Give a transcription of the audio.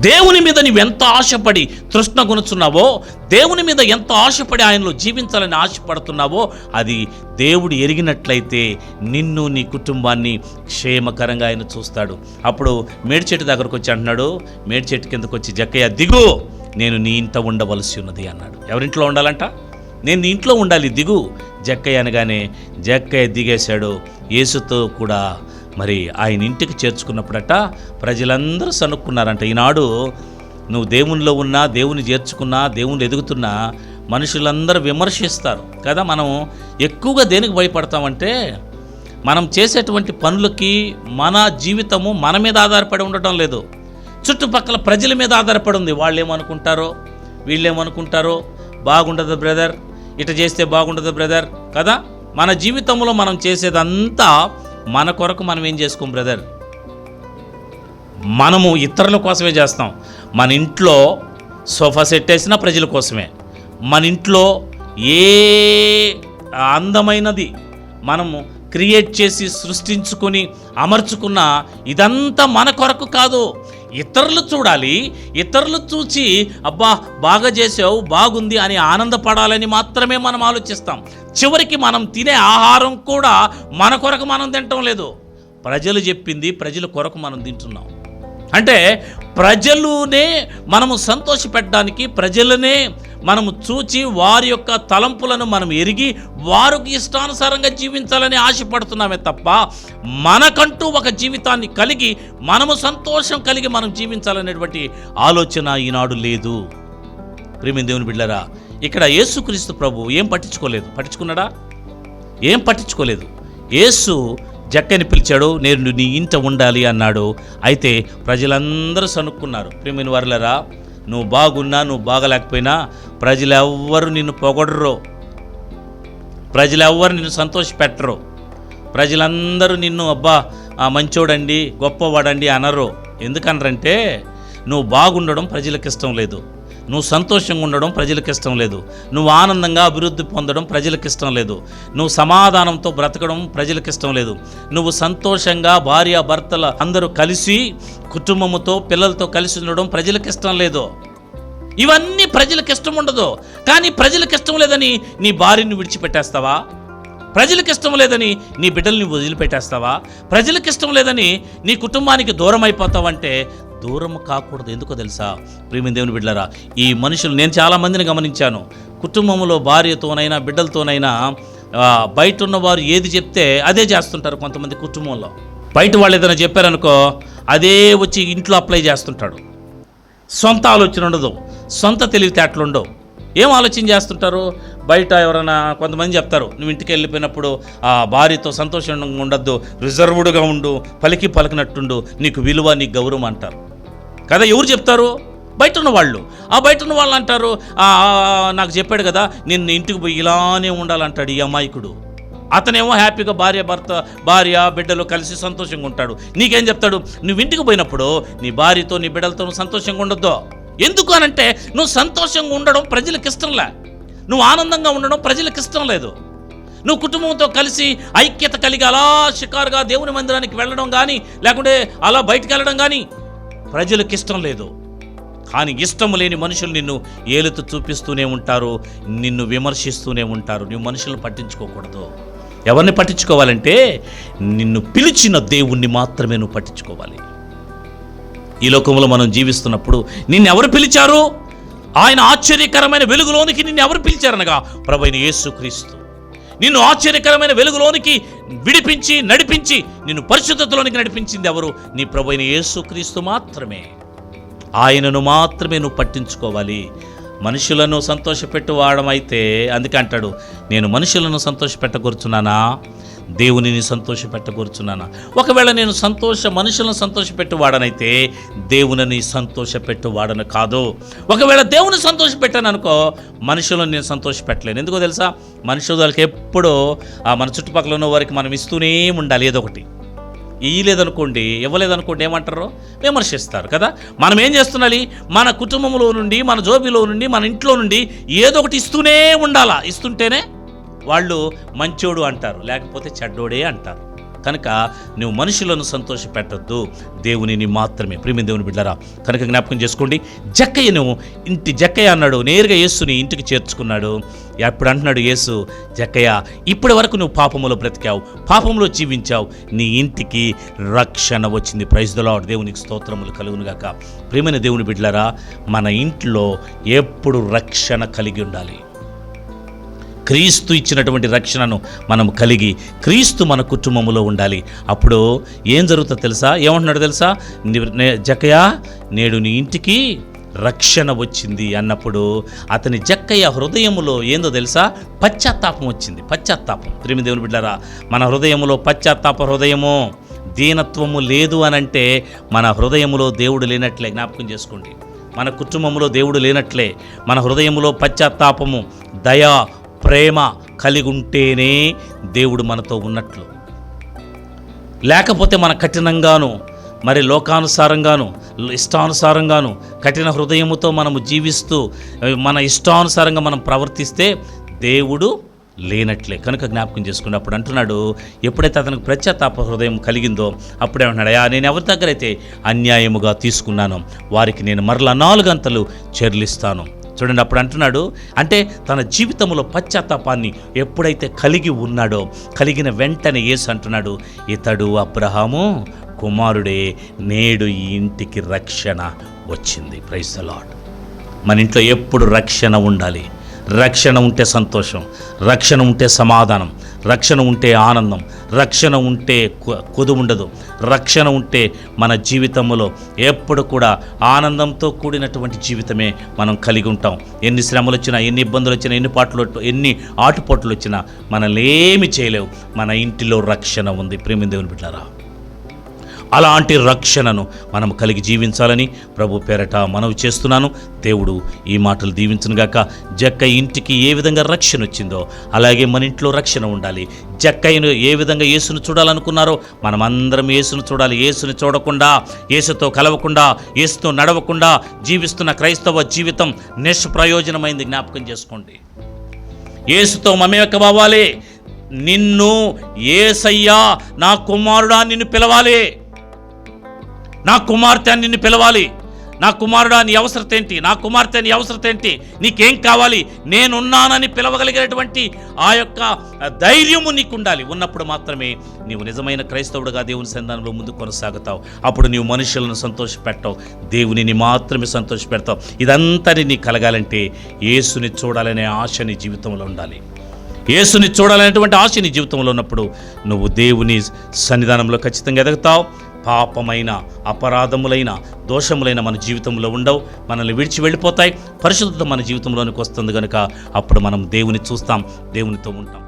దేవుని మీద నువ్వు ఎంత ఆశపడి తృష్ణ కొనుచున్నావో దేవుని మీద ఎంత ఆశపడి ఆయనలో జీవించాలని ఆశపడుతున్నావో అది దేవుడు ఎరిగినట్లయితే నిన్ను నీ కుటుంబాన్ని క్షేమకరంగా ఆయన చూస్తాడు. అప్పుడు మేడ్చెట్టు దగ్గరకు వచ్చి అంటున్నాడు మేడ్చెట్టు కిందకు వచ్చి జక్కయ్య దిగు నేను నీ ఇంట ఉండవలసి ఉన్నది అన్నాడు. ఎవరింట్లో ఉండాలంట? నేను నీ ఇంట్లో ఉండాలి దిగు. జక్కయ్య అనగానే జక్కయ్య దిగేశాడు యేసుతో కూడా మరి ఆయన ఇంటికి చేర్చుకున్నప్పుడట ప్రజలందరూ సనుక్కున్నారంట ఈనాడు నువ్వు దేవునిలో ఉన్నా దేవుని చేర్చుకున్నా దేవుని ఎదుగుతున్నా మనుషులందరూ విమర్శిస్తారు. కదా మనం ఎక్కువగా దేనికి భయపడతామంటే మనం చేసేటువంటి పనులకి మన జీవితము మన మీద ఆధారపడి ఉండటం లేదు. చుట్టుపక్కల ప్రజల మీద ఆధారపడి ఉంది. వాళ్ళు ఏమనుకుంటారో వీళ్ళు ఏమనుకుంటారో బాగుండదు బ్రదర్ ఇట చేస్తే బాగుండదు బ్రదర్ కదా? మన జీవితంలో మనం చేసేదంతా మన కొరకు మనం ఏం చేసుకోం బ్రదర్? మనము ఇతరుల కోసమే చేస్తాం. మన ఇంట్లో సోఫా సెట్ వేసినా ప్రజల కోసమే. మన ఇంట్లో ఏ అందమైనది మనము క్రియేట్ చేసి సృష్టించుకొని అమర్చుకున్న ఇదంతా మన కొరకు కాదు. ఇతరులు చూడాలి ఇతరులు చూచి అబ్బా బాగా చేసావు బాగుంది అని ఆనందపడాలని మాత్రమే మనం ఆలోచిస్తాం. చివరికి మనం తినే ఆహారం కూడా మన కొరకు మనం తినటం లేదు. ప్రజలు చెప్పింది ప్రజల కొరకు మనం తింటున్నాం. అంటే ప్రజలునే మనము సంతోషపెట్టడానికి ప్రజలనే మనము చూచి వారి యొక్క తలంపులను మనం ఎరిగి వారికి ఇష్టానుసారంగా జీవించాలని ఆశపడుతున్నామే తప్ప మనకంటూ ఒక జీవితాన్ని కలిగి మనము సంతోషం కలిగి మనం జీవించాలనేటువంటి ఆలోచన ఈనాడు లేదు. ప్రేమి దేవుని బిడ్డరా ఇక్కడ యేసుక్రీస్తు ప్రభు ఏం పట్టించుకోలేదు? పట్టించుకున్నాడా? ఏం పట్టించుకోలేదు. యేసు జక్కని పిలిచాడు నేను నీ ఇంట ఉండాలి అన్నాడు. అయితే ప్రజలందరూ సనుక్కున్నారు ప్రేమిని వర్లరా నువ్వు బాగున్నా నువ్వు బాగలేకపోయినా ప్రజలెవ్వరు నిన్ను పొగడరు. ప్రజలెవ్వరు నిన్ను సంతోషపెట్టరు. ప్రజలందరూ నిన్ను అబ్బా ఆ మంచోడండి గొప్పవాడండి అనరు. ఎందుకనరంటే నువ్వు బాగుండడం ప్రజలకు ఇష్టం లేదు. నువ్వు సంతోషంగా ఉండడం ప్రజలకు ఇష్టం లేదు. నువ్వు ఆనందంగా అభివృద్ధి పొందడం ప్రజలకు ఇష్టం లేదు. నువ్వు సమాధానంతో బ్రతకడం ప్రజలకు ఇష్టం లేదు. నువ్వు సంతోషంగా భార్య భర్తల అందరూ కలిసి కుటుంబముతో పిల్లలతో కలిసి ఉండడం ప్రజలకు ఇష్టం లేదు. ఇవన్నీ ప్రజలకు ఇష్టం ఉండదు. కానీ ప్రజలకు ఇష్టం లేదని నీ భార్యను విడిచిపెట్టేస్తావా? ప్రజలకు ఇష్టం లేదని నీ బిడ్డల్ని వదిలిపెట్టేస్తావా? ప్రజలకు ఇష్టం లేదని నీ కుటుంబానికి దూరం అయిపోతావంటే దూరం కాకూడదు. ఎందుకో తెలుసా? ప్రేమి దేవుని బిడ్డలరా ఈ మనుషులు నేను చాలామందిని గమనించాను. కుటుంబంలో భార్యతోనైనా బిడ్డలతోనైనా బయట ఉన్నవారు ఏది చెప్తే అదే చేస్తుంటారు కొంతమంది కుటుంబంలో. బయట వాళ్ళు ఏదైనా చెప్పారనుకో అదే వచ్చి ఇంట్లో అప్లై చేస్తుంటాడు. సొంత ఆలోచన ఉండదు. సొంత తెలివితేటలు ఉండవు ఏం ఆలోచన చేస్తుంటారు? బయట ఎవరైనా కొంతమంది చెప్తారు నువ్వు ఇంటికి వెళ్ళిపోయినప్పుడు ఆ భార్యతో సంతోషంగా ఉండద్దు రిజర్వ్డ్గా ఉండు పలికి పలికినట్టుండు నీకు విలువ నీకు గౌరవం అంటారు. కదా ఎవరు చెప్తారు? బయట ఉన్న వాళ్ళు. ఆ బయట ఉన్న వాళ్ళు అంటారు నాకు చెప్పాడు కదా నేను ఇంటికి పోయి ఇలానే ఉండాలంటాడు ఈ అమాయకుడు. అతనేమో హ్యాపీగా భార్య భర్త భార్య బిడ్డలు కలిసి సంతోషంగా ఉంటాడు. నీకేం చెప్తాడు? నువ్వు ఇంటికి పోయినప్పుడు నీ భార్యతో నీ బిడ్డలతో సంతోషంగా ఉండొద్దు. ఎందుకు అనంటే నువ్వు సంతోషంగా ఉండడం ప్రజలకు ఇష్టంలే. నువ్వు ఆనందంగా ఉండడం ప్రజలకు ఇష్టం లేదు. నువ్వు కుటుంబంతో కలిసి ఐక్యత కలిగి అలా షికారుగా దేవుని మందిరానికి వెళ్ళడం కానీ లేకుంటే అలా బయటకు వెళ్ళడం కానీ ప్రజలకు ఇష్టం లేదు. కానీ ఇష్టం లేని మనుషులు నిన్ను ఏలుతూ చూపిస్తూనే ఉంటారు నిన్ను విమర్శిస్తూనే ఉంటారు. నువ్వు మనుషులను పట్టించుకోకూడదు. ఎవరిని పట్టించుకోవాలంటే నిన్ను పిలిచిన దేవుణ్ణి మాత్రమే నువ్వు పట్టించుకోవాలి. ఈ లోకంలో మనం జీవిస్తున్నప్పుడు నిన్ను ఎవరు పిలిచారు? ఆయన ఆశ్చర్యకరమైన వెలుగులోనికి నిన్ను ఎవరు పిలిచారనగా ప్రభైన యేసుక్రీస్తు నిన్ను ఆశ్చర్యకరమైన వెలుగులోనికి విడిపించి నడిపించి నిన్ను పరిశుద్ధతలోనికి నడిపించింది ఎవరు? నీ ప్రభైన యేసుక్రీస్తు మాత్రమే. ఆయనను మాత్రమే నువ్వు పట్టించుకోవాలి. మనుషులను సంతోషపెట్టువాడమైతే అందుకే అంటాడు నేను మనుషులను సంతోషపెట్టకూర్చున్నానా దేవునిని సంతోషపెట్టగొరుచున్నానా ఒకవేళ నేను సంతోష మనుషులను సంతోషపెట్టువాడనైతే దేవునిని సంతోషపెట్టువాడను కాదు. ఒకవేళ దేవుని సంతోషపెట్టాను అనుకో మనుషులను నేను సంతోషపెట్టలేను. ఎందుకో తెలుసా? మనుషులకి ఎప్పుడూ ఆ మన చుట్టుపక్కల ఉన్న వారికి మనం ఇస్తూనే ఉండాలి ఏదో ఒకటి. ఇయ్యలేదనుకోండి ఇవ్వలేదనుకోండి ఏమంటారు? విమర్శిస్తారు కదా? మనం ఏం చేస్తున్నాలి? మన కుటుంబంలో నుండి మన జోబిలో నుండి మన ఇంట్లో నుండి ఏదో ఒకటి ఇస్తూనే ఉండాలా? ఇస్తుంటేనే వాళ్ళు మంచోడు అంటారు లేకపోతే చెడ్డోడే అంటారు. కనుక నువ్వు మనుషులను సంతోష పెట్టద్దు దేవునిని మాత్రమే. ప్రేమి దేవుని బిడ్డరా కనుక జ్ఞాపకం చేసుకోండి జక్కయ్యను ఇంటి జక్కయ్య అన్నాడు నేరుగా యేసుని ఇంటికి చేర్చుకున్నాడు. అప్పుడు అంటున్నాడు యేసు జక్కయ్య ఇప్పటి వరకు నువ్వు పాపములో బ్రతికావు పాపంలో జీవించావు నీ ఇంటికి రక్షణ వచ్చింది. ప్రైజ్లో దేవునికి స్తోత్రములు కలుగునుగాక ప్రేమైన దేవుని బిడ్డలరా మన ఇంట్లో ఎప్పుడు రక్షణ కలిగి ఉండాలి. క్రీస్తు ఇచ్చినటువంటి రక్షణను మనం కలిగి క్రీస్తు మన కుటుంబంలో ఉండాలి. అప్పుడు ఏం జరుగుతుందో తెలుసా? ఏమంటున్నాడు తెలుసా? జకయా నేడు నీ ఇంటికి రక్షణ వచ్చింది అన్నప్పుడు అతని జక్కయ్య హృదయములో ఏందో తెలుసా? పశ్చాత్తాపం వచ్చింది. పశ్చాత్తాపం. ప్రేమి దేవుని బిడ్డారా మన హృదయములో పశ్చాత్తాప హృదయము దీనత్వము లేదు అనంటే మన హృదయములో దేవుడు లేనట్లే జ్ఞాపకం చేసుకోండి. మన కుటుంబంలో దేవుడు లేనట్లే మన హృదయంలో పశ్చాత్తాపము దయ ప్రేమ కలిగి ఉంటేనే దేవుడు మనతో ఉన్నట్లు. లేకపోతే మన కఠినంగాను మరి లోకానుసారంగాను ఇష్టానుసారంగాను కఠిన హృదయముతో మనము జీవిస్తూ మన ఇష్టానుసారంగా మనం ప్రవర్తిస్తే దేవుడు లేనట్లే. కనుక జ్ఞాపకం చేసుకుని అప్పుడు అంటున్నాడు ఎప్పుడైతే అతనికి ప్రత్యాతాప హృదయం కలిగిందో అప్పుడే అంటున్నాడు "అయ్యా, నేను ఎవరి దగ్గర అయితే అన్యాయముగా తీసుకున్నాను వారికి నేను మరలా నాలుగంతలు చెర్లిస్తాను. చూడండి అప్పుడు అంటున్నాడు అంటే తన జీవితంలో పశ్చాత్తాపాన్ని ఎప్పుడైతే కలిగి ఉన్నాడో కలిగిన వెంటనే యేసు అంటున్నాడు ఇతడు అబ్రహాము కుమారుడే నేడు ఈ ఇంటికి రక్షణ వచ్చింది. ప్రైస్ లాడ్ మన ఇంట్లో ఎప్పుడు రక్షణ ఉండాలి. రక్షణ ఉంటే సంతోషం రక్షణ ఉంటే సమాధానం రక్షణ ఉంటే ఆనందం రక్షణ ఉంటే కు- కొదు ఉండదు రక్షణ ఉంటే మన జీవితంలో ఎప్పుడు కూడా ఆనందంతో కూడినటువంటి జీవితమే మనం కలిగి ఉంటాం. ఎన్ని శ్రమలు వచ్చినా ఎన్ని ఇబ్బందులు వచ్చినా ఎన్ని పాటలు ఎన్ని ఆటుపోట్లు వచ్చినా మనల్ని ఏమి చేయలేవు. మన ఇంటిలో రక్షణ ఉంది. ప్రేమిదేవుని బిడ్డారా? అలాంటి రక్షణను మనం కలిగి జీవించాలని ప్రభు పేరట మనవి చేస్తున్నాను. దేవుడు ఈ మాటలు దీవించనుగాక జక్క ఇంటికి ఏ విధంగా రక్షణ వచ్చిందో అలాగే మన ఇంట్లో రక్షణ ఉండాలి. జక్కయ్యను ఏ విధంగా యేసును చూడాలనుకున్నారో మనమందరం యేసును చూడాలి. యేసును చూడకుండా యేసుతో కలవకుండా యేసుతో నడవకుండా జీవిస్తున్న క్రైస్తవ జీవితం నిష్ప్రయోజనమైంది జ్ఞాపకం చేసుకోండి. యేసుతో మమేకమవ్వాలి. నిన్ను ఏసయ్యా నా కుమారుడా నిన్ను పిలవాలి. నా కుమార్తె అని నిన్ను పిలవాలి. నా కుమారుడా నీ అవసరత ఏంటి? నా కుమార్తె నీ అవసరత ఏంటి? నీకేం కావాలి? నేనున్నానని పిలవగలిగినటువంటి ఆ యొక్క ధైర్యము నీకు ఉండాలి ఉన్నప్పుడు మాత్రమే నీవు నిజమైన క్రైస్తవుడుగా దేవుని సంధానంలో ముందు కొనసాగుతావు. అప్పుడు నీవు మనుషులను సంతోషపెట్టావు. దేవునిని మాత్రమే సంతోషపెడతావు. ఇదంతని నీ కలగాలంటే యేసుని చూడాలనే ఆశ నీ జీవితంలో ఉండాలి. యేసుని చూడాలనేటువంటి ఆశ నీ జీవితంలో ఉన్నప్పుడు నువ్వు దేవుని సన్నిధానంలో ఖచ్చితంగా ఎదుగుతావు. పాపమైన అపరాధములైన దోషములైన మన జీవితంలో ఉండవు. మనల్ని విడిచి వెళ్ళిపోతాయి. పరిశుద్ధత మన జీవితంలోనికి వస్తుంది కనుక అప్పుడు మనం దేవుని చూస్తాం. దేవునితో ఉంటాం.